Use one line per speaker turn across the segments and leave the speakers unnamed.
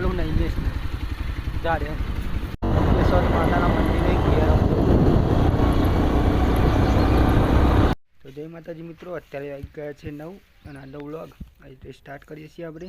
ચાલુ નહીં લેશ જા રે. યશવંત માતાના મંદિરે ઘેર તો જય માતાજી મિત્રો, અત્યારે આવી ગયા છે નવ અને આજનો વ્લોગ આ રીતે સ્ટાર્ટ કરીએ છીએ આપણે.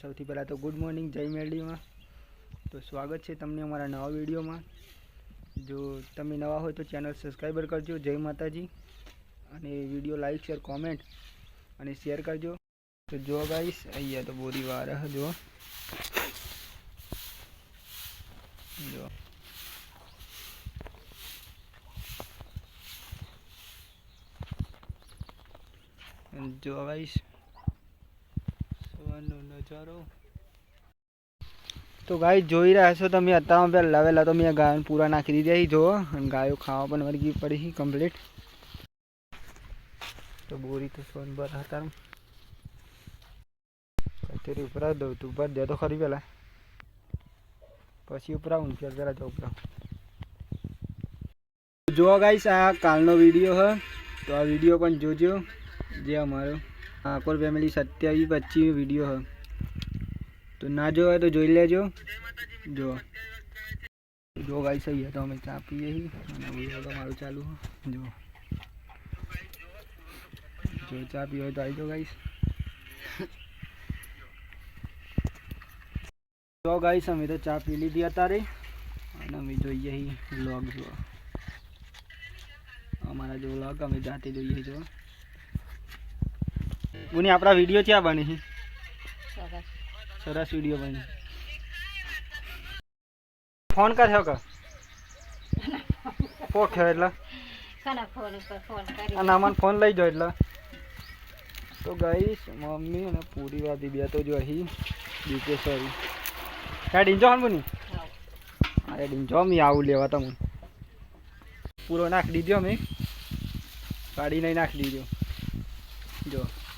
સૌથી પહેલાં તો ગુડ મોર્નિંગ જય મેરડીમાં. તો સ્વાગત છે તમને અમારા નવા વિડીયોમાં. જો તમે નવા હોય તો ચેનલ સબસ્ક્રાઈબર કરજો, જય માતાજી. અને વીડિયો લાઈક શેર કોમેન્ટ અને શેર કરજો. તો જો ગાઈશ અહીંયા તો બોરી વાર જો અને જો ગાઈસ સવારનો નજારો. તો ગાય જોઈ રહ્યા છો તમે અત્યારમાં પેલા લાવેલા તો મેં ગાયો પૂરા નાખી દીધા જો. અને ગાયો ખાવા પણ વર્ગી પડી કમ્પ્લીટ તો બોરી તો સોન બર હતા કચેરી ઉપર દઉં તું ઉપર દે તો ખરી પેલા પછી ઉપર આવું ને પેલા જાઉં ઉપર જો ગાઈશ આ કાલનો વીડિયો હ તો આ વીડિયો પણ જોજો. જે અમારો આકોર ફેમિલી સત્યાવીસ, પચીસ વીડિયો હે. તો ના જોવે તો જોઈ લેજો. જો. જો ગાઈસ અહીંયા તો અમે ચા પીએ છીએ અને વીડિયો તો મારું ચાલુ છે જો. જો ચા પીવો હોય તો આવી જાઓ ગાઈસ જો ગાઈસ અમે તો ચા પી લીધી અત્યારે. અને અમે જોઈએ અહીં વ્લોગ જો અમારા જો વ્લોગ અમે જાતે જોઈએ જો ઉની આપણા વીડિયો ક્યાં બની. છે સરસ વીડિયો બની. ફોન કર્યો કે પોખ્યો એટલે. અને આમાં ફોન લઈ જાઓ એટલે. તો ગઈ મમ્મી અને પૂરી વાદી બે તો જો અહીં. દીપેશ્વરી ત્યાં ડીંજો હન બની અરે ડીંજો મેં આવું લેવા તમને. પૂરો નાખી દીધો મેં. કાઢી નહીં નાખી દીધો.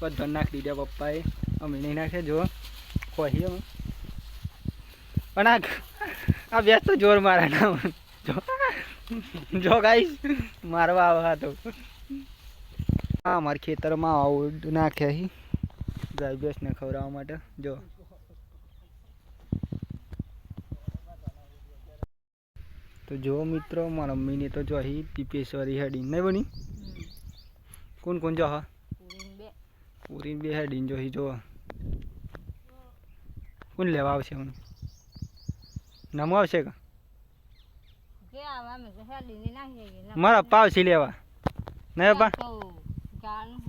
બધા નાખી દીધા પપ્પાએ. અમે નહીં નાખે જો ખોહી અમે. પણ આ આ બેસ તો જોર મારા ના જો. જો ગાઈશ મારવા આવ્યા તો હા અમારા ખેતરમાં આવું નાખ્યા હી. ગાય ભેંસને ખવડાવવા માટે. જો. તો જો મિત્રો મારા મમ્મીને તો જો અહીં પીપેશ્વરી હેડી નહીં બની. કોણ કોણ જો હા? પૂરી બે હેડીને જો હી જો કોણ લેવા આવશે હું નમો આવશે કે? મારા પપ્પા આવશે લેવા. નહીં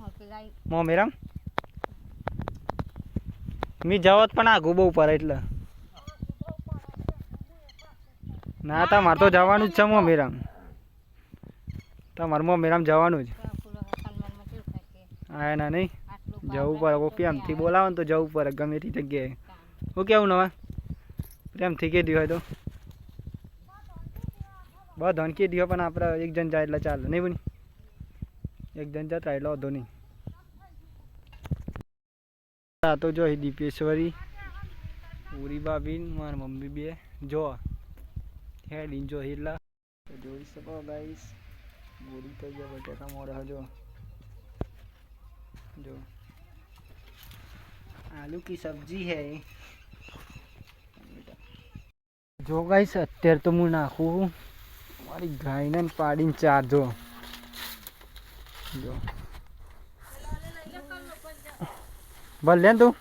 હકલાઈ
મો મેરામ. મી જવત પણ આગું બહુ પર એટલે. ના તમારે તો જવાનું જ છે મો મેરામ. તમારે મો મેરામ જવાનું જ. હા ના નહીં. જવું પડે પ્રેમથી બોલાવો ને તો જવું પડે ગમે તે જગ્યાએ. હું કેવું નવા? પ્રેમથી કે હોય તો. બસ ધન કે દીધો પણ આપણે એક જણ જાય એટલે ચાલે નહીં બની? એક જણ જતા એટલે વધો નહીં. આ તો જો દીપેશ્વરી પૂરી ભાભી મારી મમ્મી બે. જો હેડ ઇન્જો એટલા. તો જોઈ શકો ગાઈસ પૂરી તો જો બટેકા મોડા જો. जो આલુ કી સબ્જી હે. જો ગાઈશ અત્યારે તો હું નાખું. મારી ગાયને પાડીને ચાર જો. જો. ભલે તું.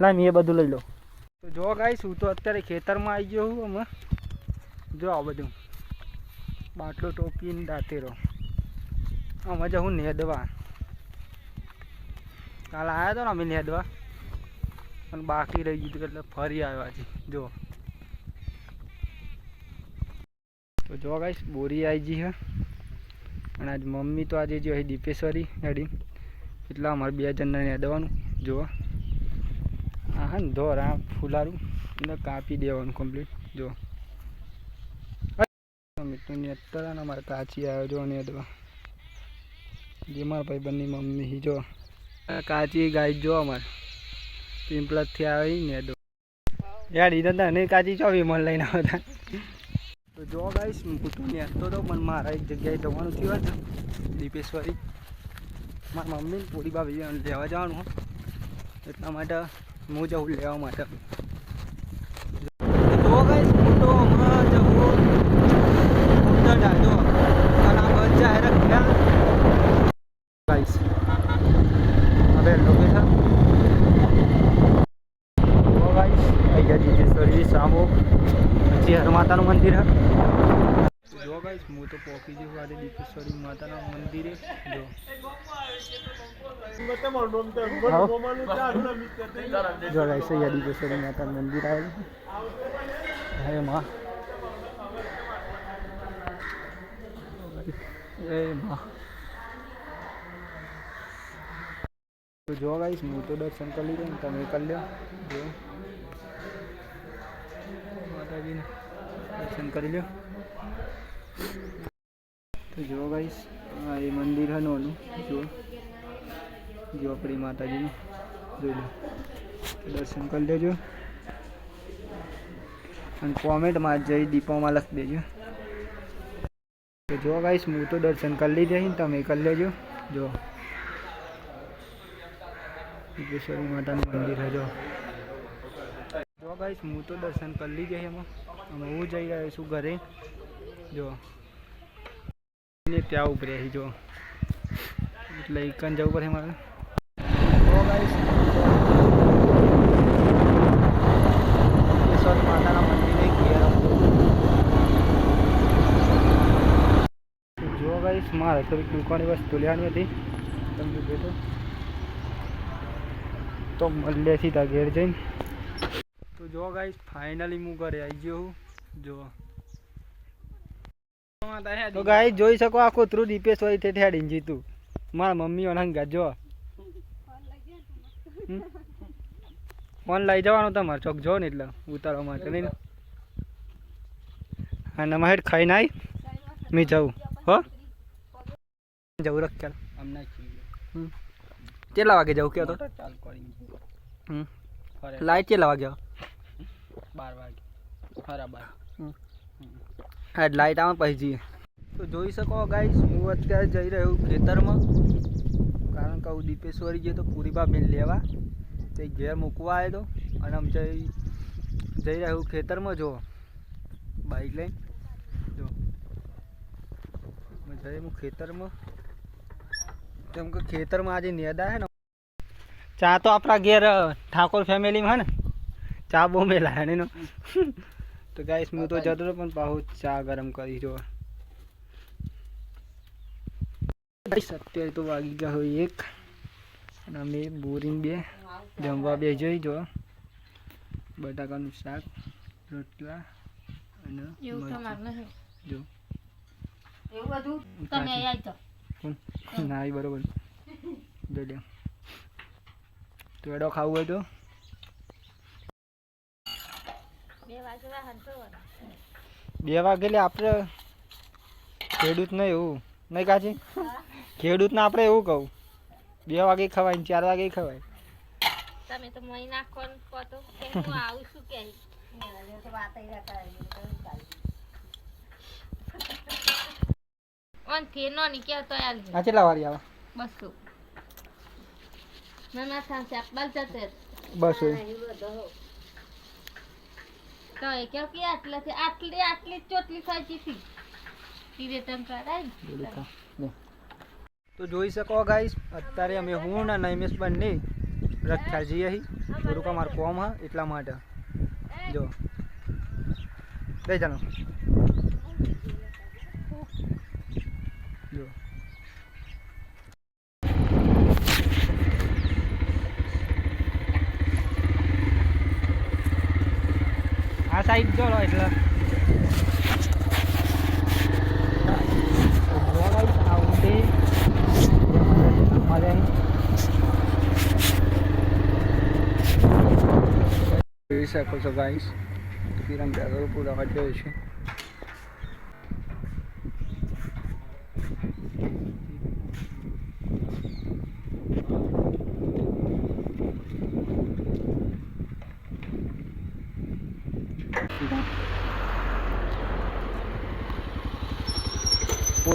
લાઈ મેં બધું લઈ લો તો જો ગાઈશ હું તો અત્યારે ખેતરમાં આવી ગયો હું અમે જો આ બધું. બાટલો ટોપીને દાંતેરો. આમાં જ હું નેદવા. કાલ આવ્યા હતો ને અમે નેદવા પણ બાકી રહી ગયું એટલે ફરી આવ્યા છે જો. તો જો ગાઈશ બોરી આવી ગઈ હે. અને આજ મમ્મી તો આજે જો દીપેશ્વરી હેડી. એટલે અમારે બે જણને નેદવાનું જો. હા હા ને ધોર, આ ફૂલારું. એટલે કાપી દેવાનું કમ્પ્લીટ જો. મિત્રોની અત્યારે અમારે કાચી આવ્યો જો નેદવા જે મારા ભાઈ બંને મમ્મી જો. કાચી ગાય જો અમારે પિંપળથી આવી ને દો. યાર ઈ દાદા ને કાચી ચોવી મન લઈને આવતા તો જો ગાઈશ હું કુટુંબની તો તો પણ મારા એક જગ્યાએ જવાનું થયું હતું દીપેશ્વરી. મારા મમ્મી પૂરી ભાભી લેવા જવાનું એટલા માટે હું જવું લેવા માટે. તો ગાઈશ તો હમણાં જવું ઉત્તર ડાજો અને આ બસ જાહેર ગયા હવે લોકેશન જીતેશ્વરી સામો પછી હરમાતાનું મંદિર જો ગાઈસ હું તો પહોંચી ગયો આજે દીપેશ્વરી માતાના મંદિરે. જો. જો ગાઈસ અહીંયા દીપેશ્વરી માતાનું મંદિર આવેલું હે માં. એ માં. તો જો ગાઈશ હું તો દર્શન કરી લીધું ને તમે કરી લો જો. માતાજીને દર્શન કરી લો તો જો ગાઈશ આ એ મંદિર હે નોનું જો આપણી માતાજીનું. જોઈ લો દર્શન કરી લેજો. અને કોમેન્ટમાં જઈ દીપોમાં લખી દેજો. તો જો ગાઈશ હું તો દર્શન કરી લીધે તમે કરી લેજો. જો. વિશ્વેશ્વરી માતાનું મંદિર છે જો. ગાઈશ હું તો દર્શન કરી લીધે એમાં. અમે હું જઈ રહ્યો છું ઘરે. જો. ત્યાં ઉભરે જો. એટલે એકન જવું પડે મારે. ગાઈસ વિશ્વેશ્વરી માતાના મંદિરે હતો જો ગાઈશ મારે થોડીક દુકાની વસ્તુ લેવાની હતી. તમને બેઠો તો મળીએ છીએ ત્યાં ઘેર જઈને. તો જો ગાઈસ ફાઇનલી હું ઘરે આવી ગયો છું. જો. તો ગાઈસ જોઈ શકો આ કૂતરું દીપેશ હોય તે ઠેડીને જીતું. મારા મમ્મી ઓનંગા જો? ફોન લઈ જવાનો તમારે ચોક જો ને એટલે ઉતારવા માટે નહીં અને હા નમા હેઠ ખાઈ નાઈ મેં જવું. હો? જવું રખ ચાલ હમ. કેટલા વાગે જવું કયો તો
ચાલ કરી
હમ.
ફરે
લાઈટ કેટલા વાગે આવે?
બાર વાગે ખરા બાર
હા લાઈટ આવે પછી જઈએ તો જોઈ શકો ગાઈસ હું અત્યારે જઈ રહ્યો છું ખેતરમાં કારણ કે હું દીપેશ્વરી ગયો તો પૂરી ભાભીને લેવા તે ઘેર મૂકવા આવ્યો હતો અને આમ જઈ જઈ રહ્યો છું ખેતરમાં જો બાઈક લઈને જો મેં જઈ હું ખેતરમાં કેમ કે ખેતરમાં આજે નેદા હે ને ચા તો આપણા ઘેર ઠાકોર ફેમિલીમાં હે ને? ચા બહુ મેલા એનો. તો ગાઈસ હું તો જતો હતો પણ પાછું ચા ગરમ કરી જો અત્યારે તો વાગી ગયા હોય એક. અને અમે બોરીને બે જમવા બે જોઈ જો. બટાકાનું શાક રોટલા અને જો.
એવું બધું? તમે આવી જાઓ.
ના એ બરોબર. જો પેડો ખાવું હોય તો?
બે વાગે
આપણે ખેડૂત ને એવું. નહીં કાચી? ખેડૂત ને આપણે એવું કહું. બે વાગે ખવાય ચાર વાગે ખવાય.
તમે તો મહિના કોણ કહો તો. હું આવું છું કે ઓન થેનો ની કે તો આલ
આ કેટલા વાળી આવે?
બસ તો એ કેવ કે આટલાથી આટલી આટલી જ ચોટલી થાય જીતી તીરે તમ
તો જોઈ શકો ગાઈસ અત્યારે અમે હું ને નૈમેશ બંને રખ્યા જઈએ અહીં થોડુંક અમારું કોમ હા એટલા માટે જો બે જાણો જો આ સાઈડ જોડો એટલે. શકો છો ગાઈસ કિરણ પુરાવા જોયું છે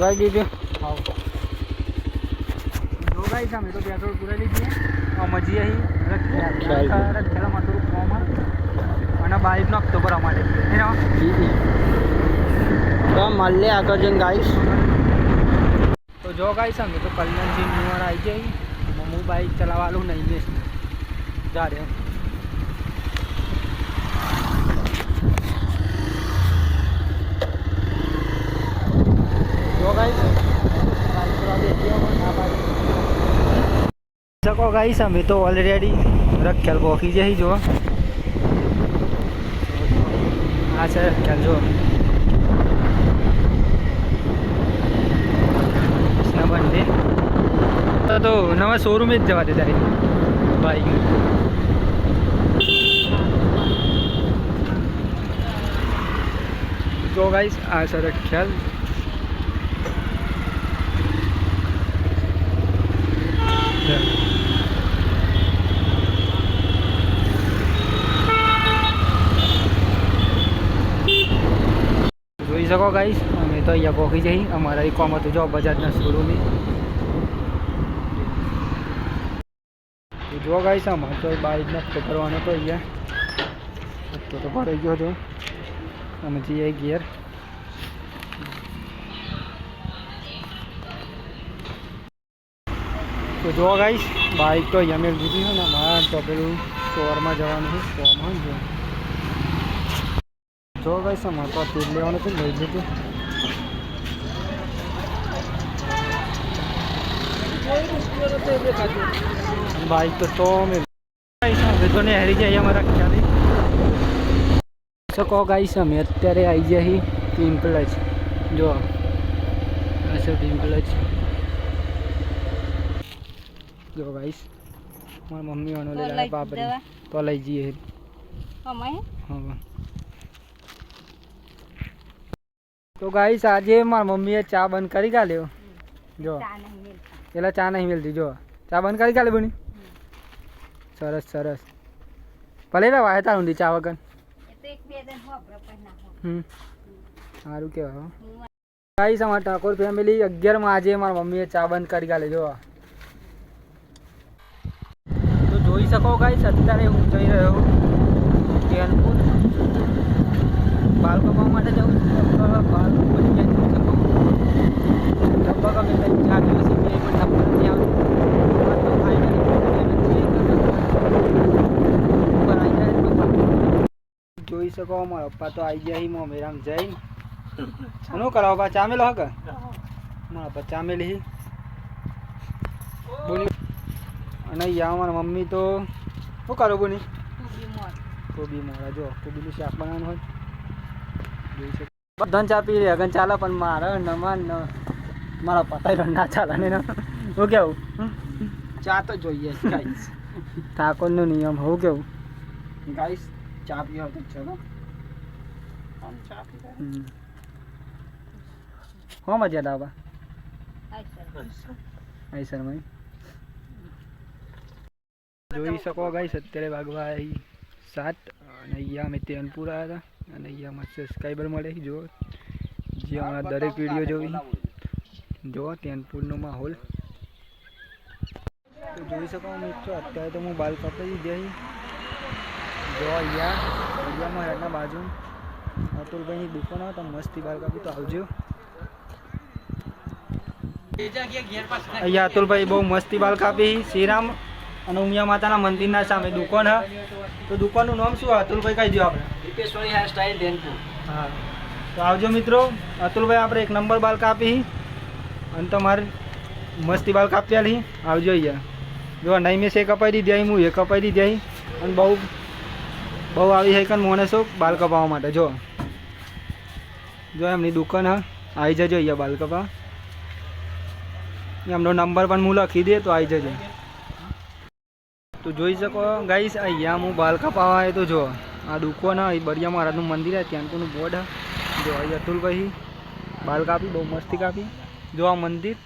પુરાઈ દીધું. જો ગાઈસ અમે તો પેટ્રોલ પુરાઈ દીધું મજી અહીં. રખેલામાં થોડું ફોર્મ અને બાઈકનો માટે. એનો
તો મળીએ આગળ જઈને ગાઈશ
તો જો ગાઈશ અમે તો કલ્યાણજી ન્યુઅર આવી જઈ હું બાઈક ચલાવવાનું નહીં જઈશ જા રે જો ગાઈશ બાઈક ચલાવવા બેસી ગયા પણ આ બાજુ. શકો ગાઈસ, અમે તો ઓલરેડી રખેલ બોકી જઈ જો. આ છે રખેલ જો. બંને તો નવા શોરૂમે જ જવા દે તારી. બાઈક જો ગાઈસ, આ સર ખ્યાલ જોઈ શકો ગાઈસ અમે તો અહીંયા પહોંચી જઈ અમારા એક કોમ હતું જો બજાજના શોરૂમે તો જો ગાઈસ અમારે તો બાઈક નક્કો કરવાનો તો અહીંયા. તો તો ભરાઈ ગયો હતો અમે જઈએ ગિયર તો જો ગાઈસ બાઈક તો અહીંયા મેં લીધી છે ને. અમારે તો પેલું સ્ટોરમાં જવાનું છે. સ્ટોરમાં જો ગાઈસ અમારે તો તેલ લેવાનું હતું ને લઈ લીધું. બાઈક તો તો અમે તો હરી જાય અમારા ખ્યાલી. શકો ગાઈસ અમે અત્યારે આવી જાય પિમ્પલ જ જો છે પિમ્પલ જ જો ગાઈસ મારા મમ્મી વાનો લઈ લાવે બાપરે તો લઈ જઈએ. હા. તો ગાઈસ આજે મારા મમ્મીએ ચા બંધ કરી કાઢ્યો જો. પેલા ચા નહીં મિલતી જો. ચા બંધ કરી કાલે બની. સરસ સરસ. ભલે રે વાય તાર ઊંધી ચા વગર. હમ. સારું કહેવાય ગાઈસ અમારા ઠાકોર ફેમિલી અગિયારમાં આજે મારા મમ્મીએ ચા બંધ કરી કાલે જો તો જોઈ શકો ગાઈસ અત્યારે હું જઈ રહ્યો કેનપુર બાલ કમાવા માટે જવું છું લગભગ બાલ જાય તો લગભગ અમે કંઈક ચાર દિવસ બે પણ નંબર નથી આવતો. તો તો. જોઈ શકો મારા પપ્પા તો આવી ગયા હી મોમેરામ જઈને. શું કરાવો પપ્પા ચામેલો હક મારા પપ્પા ચામેલ હી. બોલી. અને અહીંયા મારા મમ્મી તો શું કરો બોની કોબી મોડા જો કોબીનું શાક બનાવવાનું હોય. જોઈ શકો બધાને ચા પી રહ્યા ચાલે પણ મારે નમાન ન મારા પતાઈ ના ચાલે ને. હું કેવું?
ચા તો જોઈએ ગાઈસ.
ઠાકોરનો નિયમ હું કેવું?
ગાઈસ ચા પીવા તો ચલો ચા પીવા
હો મજા ડાબા આઈ શર્મા જોઈ શકો ગાઈસ અત્યારે વાગવા સાત અને અહીંયા અમે તેનપુર આવ્યા હતા. અને અહીંયા મસ્ત સબસ્ક્રાઈબર મળે જો જે અમારા દરેક વીડિયો જોઈ જો તેનપુરનો માહોલ. તો જોઈ શકો મિત્રો અત્યારે તો હું બાલ કપાઈ જઈ જો અહીંયા અહીંયા મહારાજના બાજુ. અતુલભાઈની દુકાન આવે તો મસ્તી બાલ કાપી તો આવજો. અહીંયા અતુલભાઈ બહુ મસ્તી બાલ કાપી. શ્રીરામ અને ઉમિયા માતાના મંદિરના સામે દુકાન હા. તો દુકાનનું નામ શું? અતુલભાઈ કહી દો આપણે.
Dipeshwari hair style Dhenpur.
હા. તો આવજો મિત્રો. અતુલભાઈ આપણે એક નંબર બાલ કાપી અને તમારે મસ્તી બાલ કાપી આલી આવજો અહીંયા. જો નહીં મેં સે કપાઈ દીધી અહીં હું એ કપાઈ દીધી અહીં. અને બહુ બહુ આવી હૈકન મોને શું બાલ કપાવવા માટે. જો. જો એમની દુકાન હા. આવી જજો અહીંયા બાલ કપા. એમનો નંબર પણ હું લખી દે તો આવી જજો. તો જોઈ શકો ગાઈશ અહીંયા હું બાલ કપાવા આવ્યો તો જો, આ દુકાન હા એ બરિયા મહારાજનું મંદિર છે ત્યાં કોનું બોર્ડ જો અહીં અતુલભાઈ બાલ કાપી, બહુ મસ્તી કાપી. જો આ મંદિર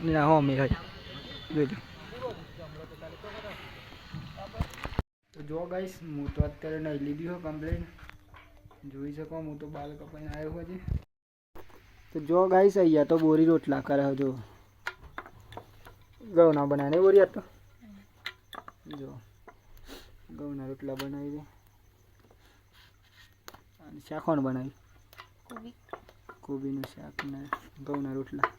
અને હો અમે જોઈ લો. તો જો ગાઈશ હું તો અત્યારે નહીં લીધી હોય કમ્પ્લેન જોઈ શકો, હું તો બાલ કપાઈને આવ્યો હોય તો જો ગાઈશ અહીંયા તો બોરી રોટલા કરે જો. ગયો ના બનાવે ને બોરી તો. જો ઘઉંના રોટલા બનાવી દે. અને શાક કોણ બનાવી
કોબી.
કોબીનું શાક ને ઘઉંના રોટલા.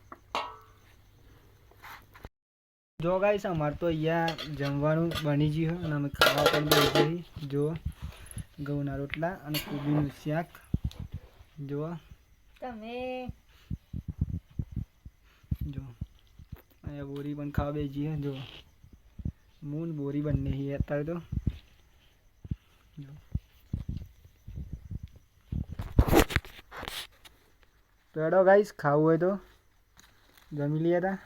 જો ગાઈસ અમારે તો અહીંયા જમવાનું બની ગયું અને અમે ખાવા પણ બેસી જો ઘઉંના રોટલા અને કોબીનું શાક. જો.
તમે?
જો. અહીંયા બોરી પણ ખાવા બેસી જો. મૂન બોરી બંને છીએ અત્યારે તો. તો ગાઈસ, ખાવું હોય તો. જમી લઈએ તા.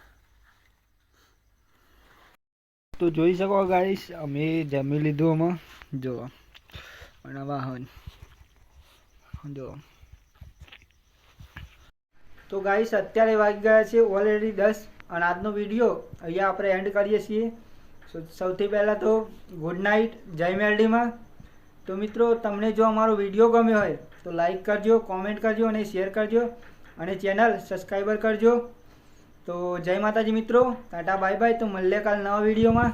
તો જોઈ શકો ગાઈસ, અમે જમી લીધું અમે જો. અને વાહન. જો. તો ગાઈસ, અત્યારે વાગી ગયા છે ઓલરેડી દસ અને આજનો વીડિયો અહીંયા આપણે એન્ડ કરીએ છીએ. સૌથી પહેલાં તો ગુડ નાઇટ જય મેરડીમાં તો મિત્રો, તમને જો અમારો વીડિયો ગમ્યો હોય, તો લાઈક કરજો કોમેન્ટ કરજો અને શેર કરજો. અને ચેનલ સબસ્ક્રાઈબર કરજો. તો જય માતાજી મિત્રો, ટાટા બાય બાય તો મળીએ કાલ નવા વિડીયોમાં